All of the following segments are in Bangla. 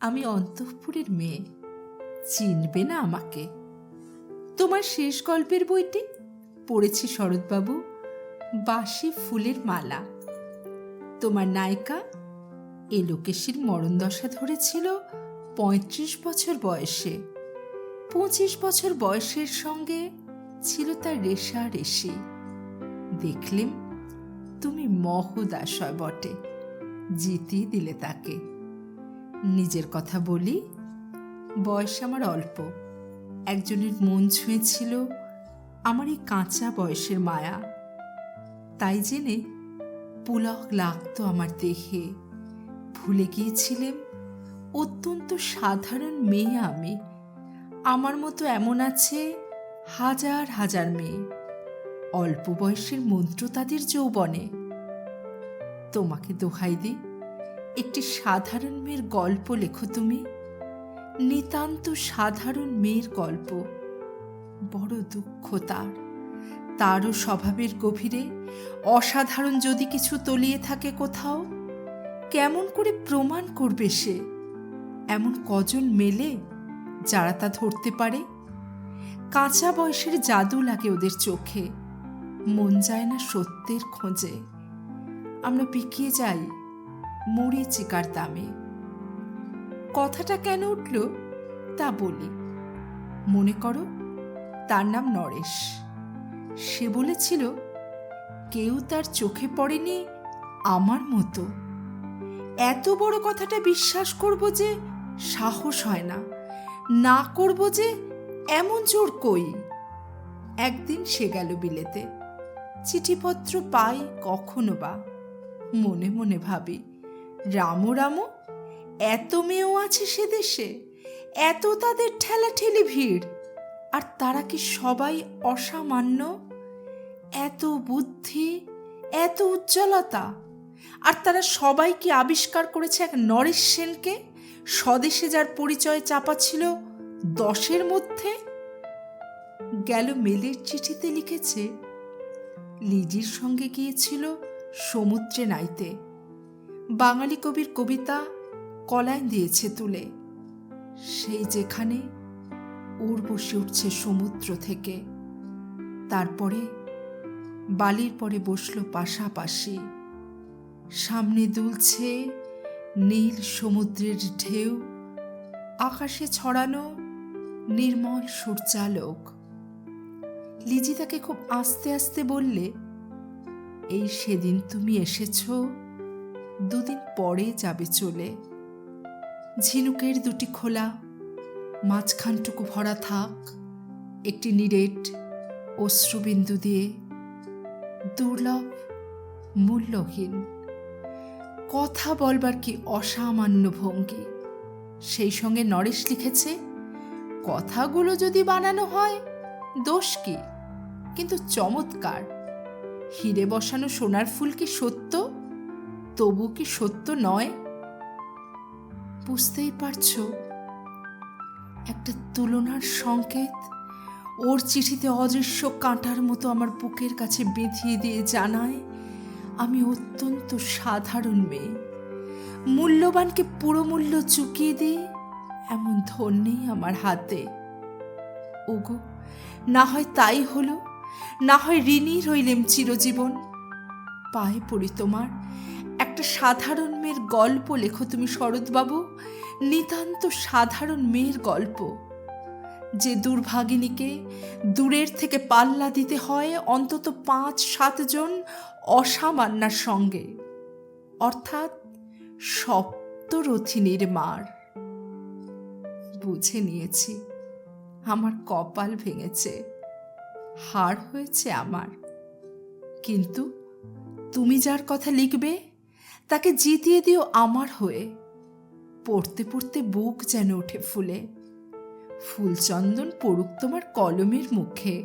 আমি অন্তঃপুরের মেয়ে। চিনবে না আমাকে। তোমার শেষ গল্পের বইটি? পড়েছি শরৎবাবু। বাসি ফুলের মালা। তোমার নায়িকা? এ এলোকেশীর মরণদশা ধরেছিল পঁয়ত্রিশ বছর বয়সে। পঁচিশ বছর বয়সের সঙ্গে ছিল তার রেশা রেশি। দেখলেম তুমি মহোদাশয় বটে। জিতিয়ে দিলে তাকে। নিজের কথা বলি। বয়স আমার অল্প। একজনের মন ছুঁয়েছিল আমার এই কাঁচা বয়সের মায়া। তাই জেনে পুলক লাগতো আমার দেহে। ভুলে গিয়েছিলেন অত্যন্ত সাধারণ মেয়ে আমি। আমার মতো এমন আছে হাজার হাজার মেয়ে। অল্প বয়সের মন্ত্র তাদের যৌবনে। তোমাকে দোহাই দিই। একটি সাধারণ মেয়ের গল্প লেখো তুমি। নিতান্ত সাধারণ মেয়ের গল্প। বড় দুঃখ তার। তারও স্বভাবের গভীরে অসাধারণ যদি কিছু তলিয়ে থাকে কোথাও, কেমন করে প্রমাণ করবে সে? এমন কজন মেলে যারা তা ধরতে পারে? কাঁচা বয়সের জাদু লাগে ওদের চোখে। মন যায় না সত্যের খোঁজে। আমরা পিকিয়ে যাই। মুড়ি চিকার দামে। কথাটা কেন উঠল? তা বলি। মনে করো, তার নাম নরেশ। সে বলেছিল, কেউ তার চোখে পড়েনি আমার মতো। এত বড় কথাটা বিশ্বাস করব যে সাহস হয় না। না করব যে এমন জোর কই? একদিন সে গেল বিলেতে। চিঠিপত্র পাই কখনো বা, মনে মনে ভাবি। রামো রামো, এত মেয়েও আছে সে দেশে, এত তাদের ঠেলাঠেলি ভিড়। আর তারা কি সবাই অসামান্য? এত বুদ্ধি, এত উজ্জ্বলতা। আর তারা সবাই কি আবিষ্কার করেছে এক নরেশ সেনকে? স্বদেশে যার পরিচয় চাপা ছিল দশের মধ্যে? গেল মেলের চিঠিতে লিখেছে, লিজির সঙ্গে গিয়েছিল সমুদ্রে নাইতে। বাঙালি কবির কবিতা কলায় দিয়েছে তুলে। সেই যেখানে ওর বসে উঠছে সমুদ্র থেকে। তারপরে বালির পরে বসল পাশাপাশি। সামনে দুলছে নীল সমুদ্রের ঢেউ। আকাশে ছড়ানো নির্মল সূর্যালোক। লিজি তাকে খুব আস্তে আস্তে বললে, এই সেদিন তুমি এসেছ দুদিন পরে যাবে চলে। ঝিনুকের দুটি খোলা, মাঝখানটুকু ভরা থাক, একটি নিরেট অশ্রুবিন্দু দিয়ে। দুর্লভ, মূল্যহীন। কথা বলবার কি অসামান্য ভঙ্গি? সেই সঙ্গে নরেশ লিখেছে, কথাগুলো যদি বানানো হয়, দোষ কি? কিন্তু চমৎকার। হিরে বসানো সোনার ফুল কি সত্য? তবু কি সত্য নয়? বুঝতেই পারছ, একটা তুলনার সংকেত ওর চিঠিতে অদৃশ্য কাঁটার মতো আমার বুকের কাছে বেঁধিয়ে দিয়ে জানায়, আমি অত্যন্ত সাধারণ মেয়ে। মূল্যবানকে পুরো মূল্য চুকিয়ে দিই এমন ধন্যেই আমার হাতে। ওগো, না হয় তাই হলো, না হয় ঋণী রইলেম চিরজীবন। পায়ে পড়ি তোমার একটা সাধারণ মেয়ের গল্প লেখো তুমি শরৎবাবু। নিতান্ত সাধারণ মেয়ের গল্প। যে দুর্ভাগিনীকে দূরের থেকে পাল্লা দিতে হয় অন্তত পাঁচ সাতজন অসামান্যার সঙ্গে। অর্থাৎ সপ্তরথিনীর মার। বুঝে নিয়েছি, আমার কপাল ভেঙেছে হার হয়েছে আমার। কিন্তু তুমি যার কথা লিখবে? তাকে জিতিয়ে দিও আমার হয়ে। পড়তে পড়তে বুক যেন ওঠে ফুলে। ফুলচন্দন পড়ুক তোমার কলমের মুখে।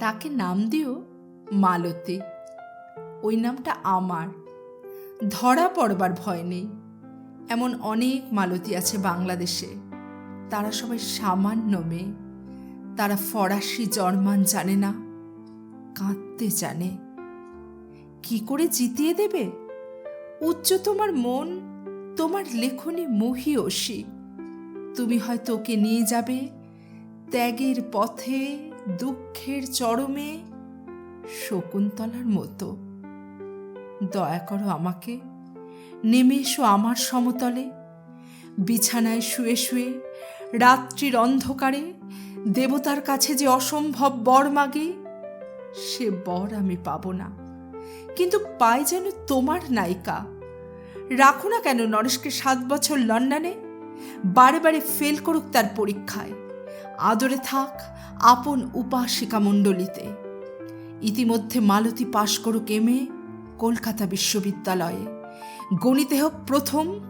তাকে নাম দিও মালতী। ওই নামটা আমার। ধরা পড়বার ভয় নেই। এমন অনেক মালতী আছে বাংলাদেশে। তারা সবাই সামান্য মেয়ে। তারা ফরাসি জর্মান জানে না। কাঁদতে জানে। কি করে জিতিয়ে দেবে? উচ্চ তোমার মন তোমার লেখনী মহিয়সী। তুমি হয়তো ওকে নিয়ে যাবে, ত্যাগের পথে, দুঃখের চরমে, শকুন্তলার মতো। দয়া করো আমাকে, নেমে এসো আমার সমতলে। বিছানায় শুয়ে শুয়ে, রাত্রির অন্ধকারে, দেবতার কাছে যে অসম্ভব বর মাগে, সে বর আমি পাব না। কিন্তু পাই যেন তোমার নায়িকা। রাখো না কেন নরেশকে সাত বছর লন্ডনে, বারে বারে ফেল করুক তার পরীক্ষায়। আদরে থাক আপন উপাসিকা মণ্ডলীতে। ইতিমধ্যে মালতী পাশ করুক এমএ কলকাতা বিশ্ববিদ্যালয়ে। গণিতে হোক প্রথম,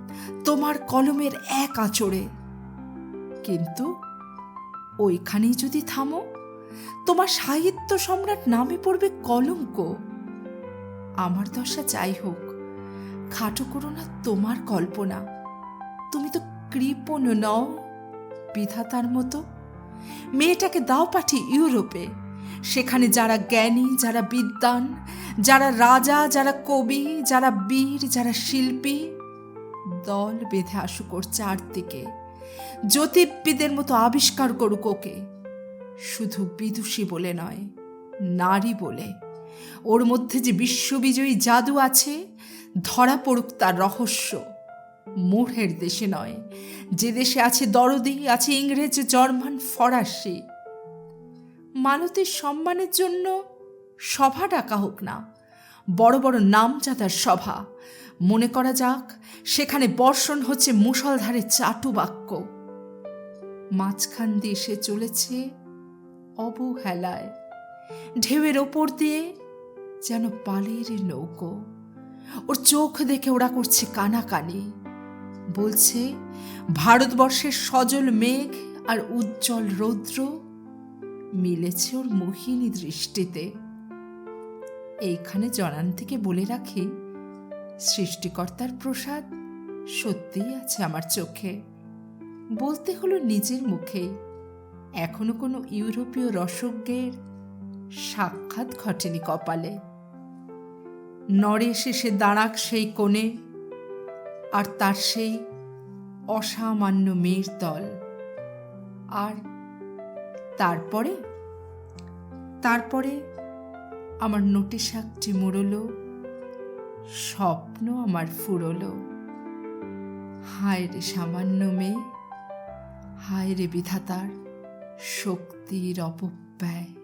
তোমার কলমের এক আঁচড়ে। কিন্তু ওইখানেই যদি থামো, তোমার সাহিত্য সম্রাট নামে পড়বে কলঙ্ক। আমার দশা যাই হোক, খাটো করো না তোমার কল্পনা। তুমি তো কৃপণ নও, বিধাতার মতো। মেয়েটাকে দাও পাঠি ইউরোপে, সেখানে যারা জ্ঞানী, যারা বিদ্বান, যারা রাজা, যারা কবি, যারা বীর, যারা শিল্পী, দল বেঁধে আসুক ওর চারদিকে। জ্যোতির্বিদের মতো আবিষ্কার করুক ওকে। শুধু বিদুষী বলে নয়, নারী বলে। ওর মধ্যে যে বিশ্ববিজয়ী জাদু আছে, ধরা পড়ুক তার রহস্য। মূঢ়ের দেশে নয়, যে দেশে আছে দরদি, আছে ইংরেজ, জার্মান, ফরাসি। মালতীর সম্মানের জন্য সভা ডাকা হোক না, বড় বড় নামজাদার সভা। মনে করা যাক, সেখানে বর্ষণ হচ্ছে মুষলধারে চাটু বাক্য। মাঝখান দিয়ে সে চলেছে অবহেলায়। ঢেউয়ের ওপর দিয়ে যেন পালের নৌকো। ওর চোখ দেখে ওরা করছে কানাকানি। বলছে, ভারতবর্ষের সজল মেঘ আর উজ্জ্বল রৌদ্র মিলেছে ওর মোহিনী দৃষ্টিতে। এইখানে জনান থেকে বলে রাখি, সৃষ্টিকর্তার প্রসাদ সত্যিই আছে আমার চোখে। বলতে হলো নিজের মুখে। এখনও কোনো ইউরোপীয় রসজ্ঞের সাক্ষাৎ ঘটেনি কপালে। নরে শেষে দাঁড়াক সেই কোণে, আর তার সেই অসামান্য মেয়ের দল। আর তারপরে? তারপরে আমার নোটে শাকটি মুড়লো, স্বপ্ন আমার ফুরলো। হায় রে সামান্য মেয়ে, হায় রে বিধাতার শক্তির অপব্যয়।